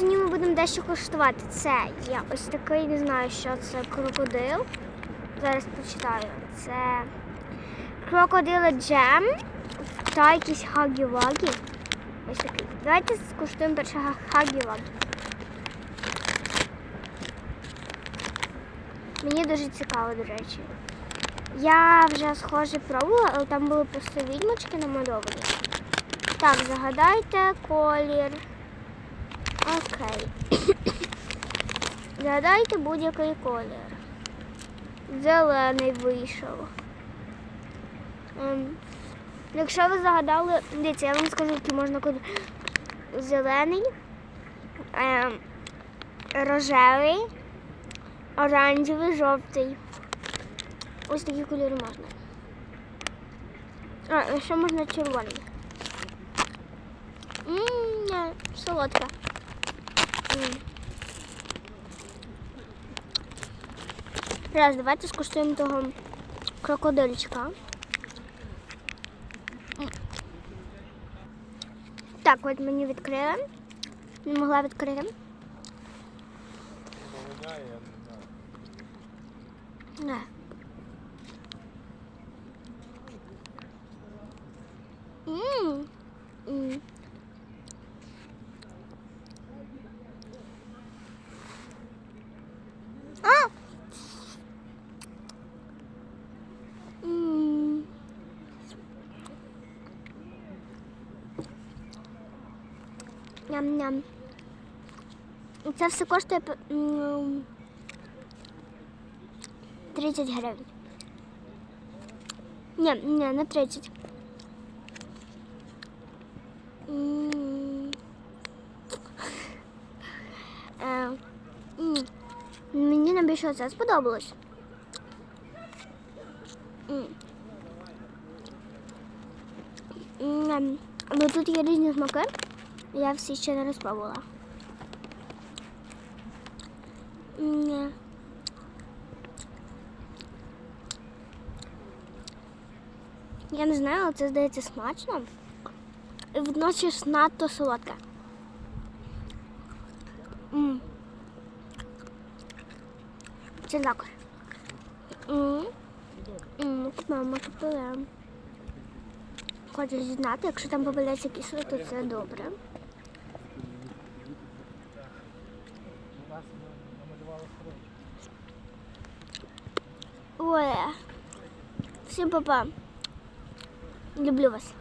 сьогодні ми будемо дещо коштувати. Це є ось такий, не знаю, що це крокодил. Зараз почитаю. Це крокодила джем та якісь хагі-вагі. Ось такий. Давайте скуштуємо перше хагі-вагі. Мені дуже цікаво, до речі. Я вже схоже пробувала, але там були просто відьмочки намальовані. Так, загадайте колір. Окей. Загадайте будь-який колір. Зелений вийшов. Ем, якщо ви загадали, дивіться, я вам скажу, які можна колір. Зелений, ем, рожевий, оранжевий, жовтий. Ось такі кольори можна. А, ще можна червоний. Солодка. Раз, давайте скуштуємо того крокодильчика. Так, от мені відкрили. Не могла відкрити. Не. А! М. Ням-ням. Це все коштує п- м, 30 гривень. Ні, ні, не 30. М. Мені найбільше це сподобалось. Бо тут є різні смаки. Я всі ще не розпробувала. Я не знаю, але це здається смачно. І водночас надто солодке. М. Це також. М. М, Мама купила. Хочу зізнати, якщо там попадеться кисло, то це добре. Ой. Всім папа. Люблю вас.